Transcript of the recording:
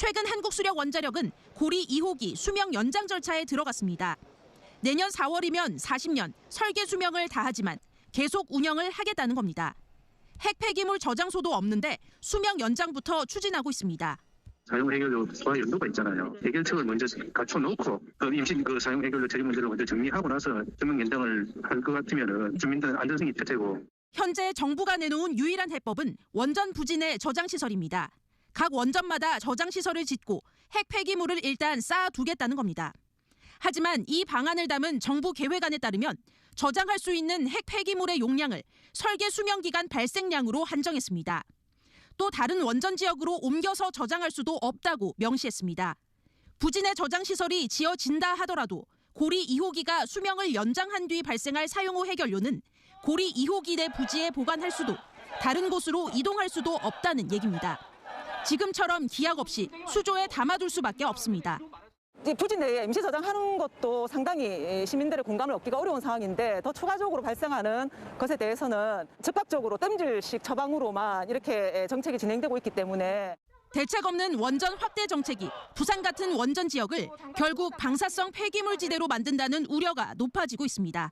최근 한국수력 원자력은 고리 2호기 수명 연장 절차에 들어갔습니다. 내년 4월이면 40년 설계 수명을 다하지만 계속 운영을 하겠다는 겁니다. 핵 폐기물 저장소도 없는데 수명 연장부터 추진하고 있습니다. 사용 해결료와 연도가 있잖아요. 해결책을 먼저 갖춰놓고 그 임시 그 사용 해결료 처리 문제를 먼저 정리하고 나서 전면 연장을 할 것 같으면은 주민들 안전성이 대체고 현재 정부가 내놓은 유일한 해법은 원전 부진의 저장 시설입니다. 각 원전마다 저장 시설을 짓고 핵 폐기물을 일단 쌓아두겠다는 겁니다. 하지만 이 방안을 담은 정부 계획안에 따르면 저장할 수 있는 핵 폐기물의 용량을 설계 수명 기간 발생량으로 한정했습니다. 또 다른 원전 지역으로 옮겨서 저장할 수도 없다고 명시했습니다. 부진의 저장 시설이 지어진다 하더라도 고리 2호기가 수명을 연장한 뒤 발생할 사용 후 해결료는 고리 2호기 내 부지에 보관할 수도 다른 곳으로 이동할 수도 없다는 얘기입니다. 지금처럼 기약 없이 수조에 담아둘 수밖에 없습니다. 이 부지 내에 임시 저장 하는 것도 상당히 시민들의 공감을 얻기가 어려운 상황인데 더 추가적으로 발생하는 것에 대해서는 즉각적으로 땜질식 처방으로만 이렇게 정책이 진행되고 있기 때문에 대책 없는 원전 확대 정책이 부산 같은 원전 지역을 결국 방사성 폐기물 지대로 만든다는 우려가 높아지고 있습니다.